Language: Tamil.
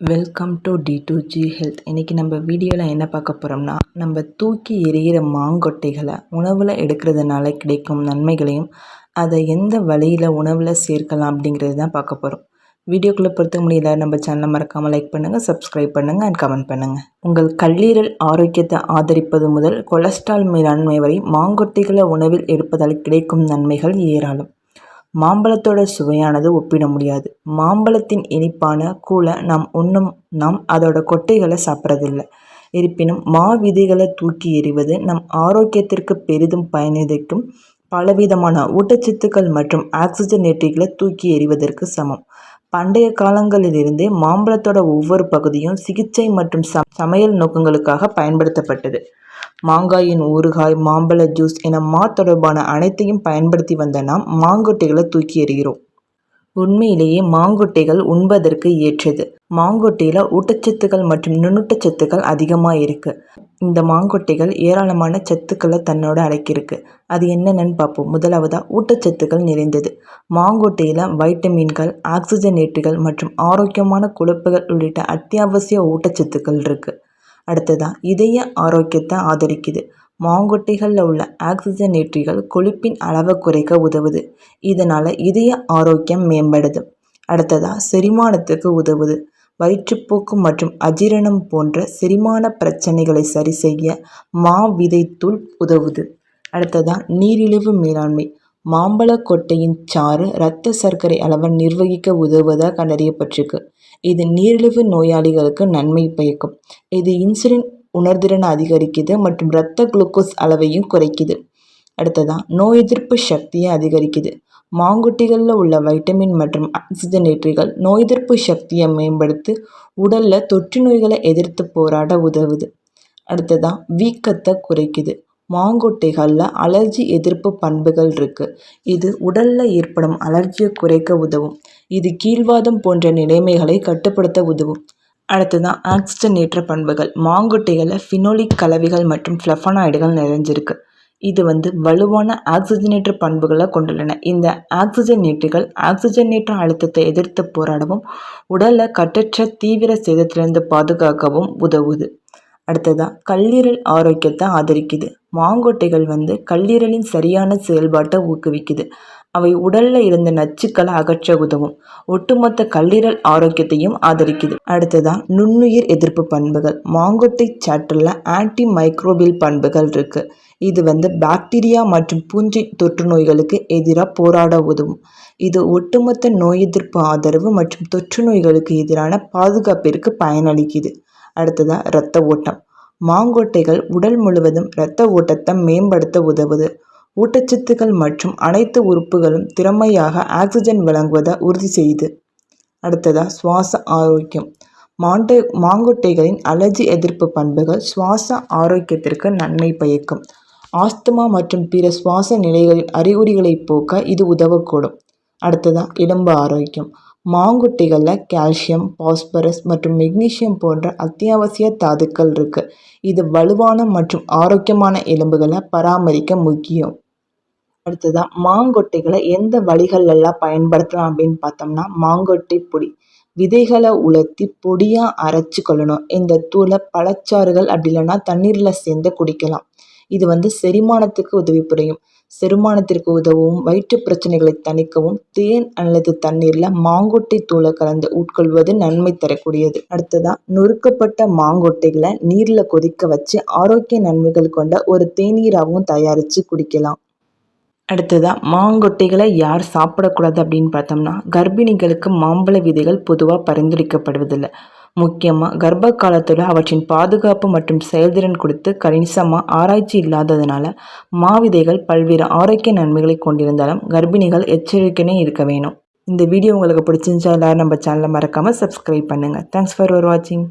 Welcome to T two G health இன்றைக்கி நம்ம வீடியோவில் என்ன பார்க்க போகிறோம்னா நம்ம தூக்கி எறிகிற மாங்கொட்டைகளை உணவில் எடுக்கிறதுனால கிடைக்கும் நன்மைகளையும் அதை எந்த வழியில் உணவில் சேர்க்கலாம் அப்படிங்கிறது தான் பார்க்க போகிறோம் வீடியோக்குள்ளே பொறுத்த முடியல நம்ம சேனலை மறக்காமல் லைக் பண்ணுங்கள் சப்ஸ்கிரைப் பண்ணுங்கள் அண்ட் கமெண்ட் பண்ணுங்கள் உங்கள் கல்லீரல் ஆரோக்கியத்தை ஆதரிப்பது முதல் கொலஸ்ட்ரால் மேலாண்மை வரை மாங்கொட்டைகளை உணவில் எடுப்பதால் கிடைக்கும் நன்மைகள் ஏராளம். மாம்பழத்தோட சுவையானது ஒப்பிட முடியாது. மாம்பழத்தின் இனிப்பான கூழை நாம் உண்ணும் நாம் அதோட கொட்டைகளை சாப்பிட்றதில்ல. இருப்பினும் மா விதைகளை தூக்கி எறிவது நம் ஆரோக்கியத்திற்கு பெரிதும் பயனளிக்கும். பலவிதமான ஊட்டச்சத்துக்கள் மற்றும் ஆக்சிஜனேற்றிகளை தூக்கி எறிவதற்கு சமம். பண்டைய காலங்களிலிருந்தே மாம்பழத்தோட ஒவ்வொரு பகுதியும் சிகிச்சை மற்றும் சமையல் நோக்கங்களுக்காக பயன்படுத்தப்பட்டது. மாங்காயின் ஊறுகாய் மாம்பழ ஜூஸ் என மா தொடர்பான அனைத்தையும் பயன்படுத்தி வந்த நாம் மாங்கொட்டைகளை தூக்கி எறிகிறோம். உண்மையிலேயே மாங்கொட்டைகள் உண்பதற்கு ஏற்றது. மாங்கொட்டையில் ஊட்டச்சத்துக்கள் மற்றும் நுண்ணூட்டச்சத்துக்கள் அதிகமாக இருக்குது இந்த மாங்கொட்டைகள் ஏராளமான சத்துக்களை தன்னோட அடக்கியிருக்கு. அது என்னென்னு பார்ப்போம். முதலாவதாக ஊட்டச்சத்துக்கள் நிறைந்தது. மாங்கொட்டையில் வைட்டமின்கள் ஆக்சிஜனேட்டுகள் மற்றும் ஆரோக்கியமான கொழுப்புகள் உள்ளிட்ட அத்தியாவசிய ஊட்டச்சத்துக்கள் இருக்குது அடுத்ததாக இதய ஆரோக்கியத்தை ஆதரிக்குது. மாங்கொட்டைகளில் உள்ள ஆக்சிஜனேற்றிகள் கொழுப்பின் அளவை குறைக்க உதவுது. இதனால் இதய ஆரோக்கியம் மேம்படுது. அடுத்ததாக செரிமானத்துக்கு உதவுது. வயிற்றுப்போக்கு மற்றும் அஜீரணம் போன்ற செரிமான பிரச்சனைகளை சரி செய்ய மா விதைத்தூள் உதவுது. அடுத்ததாக நீரிழிவு மேலாண்மை. மாம்பழ கொட்டையின் சாறு இரத்த சர்க்கரை அளவை நிர்வகிக்க உதவுவதாக கண்டறியப்பட்டிருக்கு. இது நீரிழிவு நோயாளிகளுக்கு நன்மை பயக்கும். இது இன்சுலின் உணர்திறனை அதிகரிக்குது மற்றும் இரத்த குளுக்கோஸ் அளவையும் குறைக்குது. அடுத்ததான் நோய் எதிர்ப்பு சக்தியை அதிகரிக்குது. மாங்குட்டிகளில் உள்ள வைட்டமின் மற்றும் ஆக்சிஜனேற்றிகள் நோய் எதிர்ப்பு சக்தியை மேம்படுத்தி உடலில் தொற்று நோய்களை எதிர்த்து போராட உதவுது. அடுத்ததான் வீக்கத்தை குறைக்குது. மாங்கொட்டைகளில் அலர்ஜி எதிர்ப்பு பண்புகள் இருக்குது இது உடலில் ஏற்படும் அலர்ஜியை குறைக்க உதவும். இது கீழ்வாதம் போன்ற நிலைமைகளை கட்டுப்படுத்த உதவும். அடுத்ததான் ஆக்சிஜனேற்ற பண்புகள். மாங்குட்டைகளில் ஃபினோலிக் கலவைகள் மற்றும் ஃப்ளஃபனாய்டுகள் நிறைஞ்சிருக்கு. இது வந்து வலுவான ஆக்சிஜனேற்ற பண்புகளை கொண்டுள்ளன. இந்த ஆக்சிஜனேற்றுகள் ஆக்சிஜனேற்ற அழுத்தத்தை எதிர்த்து போராடவும் உடலை கட்டற்ற தீவிர சேதத்திலிருந்து பாதுகாக்கவும் உதவுது. அடுத்ததாக கல்லீரல் ஆரோக்கியத்தை ஆதரிக்குது. மாங்கொட்டைகள் வந்து கல்லீரலின் சரியான செயல்பாட்டை ஊக்குவிக்குது. அவை உடலில் இருந்த நச்சுக்களை அகற்ற உதவும். ஒட்டுமொத்த கல்லீரல் ஆரோக்கியத்தையும் ஆதரிக்குது. அடுத்ததான் நுண்ணுயிர் எதிர்ப்பு பண்புகள். மாங்கொட்டை சாற்றில் ஆன்டி மைக்ரோபியல் பண்புகள் இருக்குது இது வந்து பாக்டீரியா மற்றும் பூஞ்சை தொற்று நோய்களுக்கு எதிராக போராட உதவும். இது ஒட்டுமொத்த நோய் எதிர்ப்பு ஆதரவு மற்றும் தொற்று நோய்களுக்கு எதிரான பாதுகாப்பிற்கு பயனளிக்குது. அடுத்ததாக இரத்த ஓட்டம். மாங்கொட்டைகள் உடல் முழுவதும் இரத்த ஓட்டத்தை மேம்படுத்த உதவுது. ஊட்டச்சத்துக்கள் மற்றும் அனைத்து உறுப்புகளும் திறமையாக ஆக்சிஜன் வழங்குவதை உறுதி செய்யுது அடுத்ததாக சுவாச ஆரோக்கியம். மாண்டை மாங்கொட்டைகளின் அலர்ஜி எதிர்ப்பு பண்புகள் சுவாச ஆரோக்கியத்திற்கு நன்மை பயக்கும். ஆஸ்துமா மற்றும் பிற சுவாச நிலைகளின் அறிகுறிகளை போக்க இது உதவக்கூடும். அடுத்ததாக எலும்பு ஆரோக்கியம். மாங்குட்டிகளில் கால்சியம் பாஸ்பரஸ் மற்றும் மெக்னீசியம் போன்ற அத்தியாவசிய தாதுக்கள் இருக்குது இது வலுவான மற்றும் ஆரோக்கியமான எலும்புகளை பராமரிக்க முக்கியம். அடுத்ததாக மாங்கொட்டைகளை எந்த வழிகளெல்லாம் பயன்படுத்தலாம் அப்படின்னு பார்த்தோம்னா மாங்கொட்டை பொடி. விதைகளை உலர்த்தி பொடியாக அரைச்சி கொள்ளணும். இந்த தூளை பழச்சாறுகள் அப்படி இல்லைன்னா தண்ணீரில் சேர்ந்து குடிக்கலாம். இது வந்து செரிமானத்துக்கு உதவி புரியும். செரிமானத்திற்கு உதவும் வயிற்று பிரச்சனைகளை தணிக்கவும் தேன் அல்லது தண்ணீரில் மாங்கொட்டை தூளை கலந்து உட்கொள்வது நன்மை தரக்கூடியது. அடுத்ததாக நொறுக்கப்பட்ட மாங்கொட்டைகளை நீரில் கொதிக்க வச்சு ஆரோக்கிய நன்மைகள் கொண்ட ஒரு தேநீராகவும் தயாரித்து குடிக்கலாம். அடுத்ததாக மாங்கொட்டைகளை யார் சாப்பிடக்கூடாது அப்படின்னு பார்த்தோம்னா கர்ப்பிணிகளுக்கு மாம்பழ விதைகள் பொதுவாக பரிந்துரைக்கப்படுவதில்லை. முக்கியமாக கர்ப்ப காலத்தில் அவற்றின் பாதுகாப்பு மற்றும் செயல்திறன் குறித்து கணிசமாக ஆராய்ச்சி இல்லாததுனால மாவிதைகள் பல்வேறு ஆரோக்கிய நன்மைகளை கொண்டிருந்தாலும் கர்ப்பிணிகள் எச்சரிக்கைனே இருக்க வேணும். இந்த வீடியோ உங்களுக்கு பிடிச்சிருந்தா எல்லோரும் நம்ம சேனலை மறக்காமல் சப்ஸ்கிரைப் பண்ணுங்கள் தேங்க்ஸ் ஃபார் வாட்சிங்